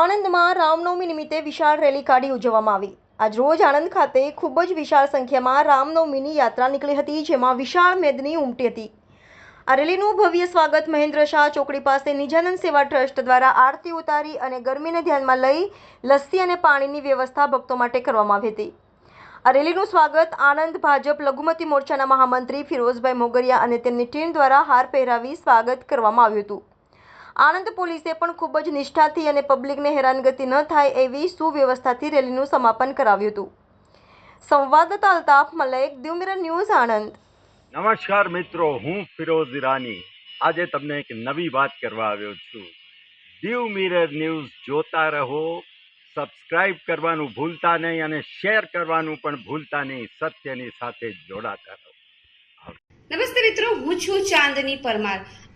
આણંદમાં રામનવમી નિમિત્તે વિશાળ રેલી કાઢી ઉજવવામાં આવી. આજ રોજ આણંદ ખાતે ખૂબ જ વિશાળ સંખ્યામાં રામનવમીની યાત્રા નીકળી હતી, જેમાં વિશાળ મેદની ઉમટી હતી. આ રેલીનું ભવ્ય સ્વાગત મહેન્દ્ર શાહ ચોકડી પાસે નિજાનંદ સેવા ટ્રસ્ટ દ્વારા આરતી ઉતારી અને ગરમીને ધ્યાનમાં લઈ લસ્સી અને પાણીની વ્યવસ્થા ભક્તો માટે કરવામાં આવી હતી. આ રેલીનું સ્વાગત આણંદ ભાજપ લઘુમતી મોરચાના મહામંત્રી ફિરોઝભાઈ મોગરિયા અને તેમની ટીમ દ્વારા હાર પહેરાવી સ્વાગત કરવામાં આવ્યું હતું. આણંદ પોલીસે પણ ખૂબ જ નિષ્ઠાથી અને પબ્લિકને હેરાનગતિ ન થાય એવી સુવ્યવસ્થાથી રેલીનું સમાપન કરાવ્યું હતું. સંવાદદાતા અલ્તાફ મલેક દ્યુમિરન ન્યૂઝ આણંદ. નમસ્કાર મિત્રો હું ફિરોઝ ઈરાની. આજે તમને એક નવી વાત કરવા આવ્યો છું. દીવ મિરર ન્યૂઝ જોતા રહો સબસ્ક્રાઇબ કરવાનું ભૂલતા નહીં અને શેર કરવાનું પણ ભૂલતા નહીં સત્યની સાથે જોડાતા રહો. નમસ્તે મિત્રો હું છું ચાંદની પરમાર.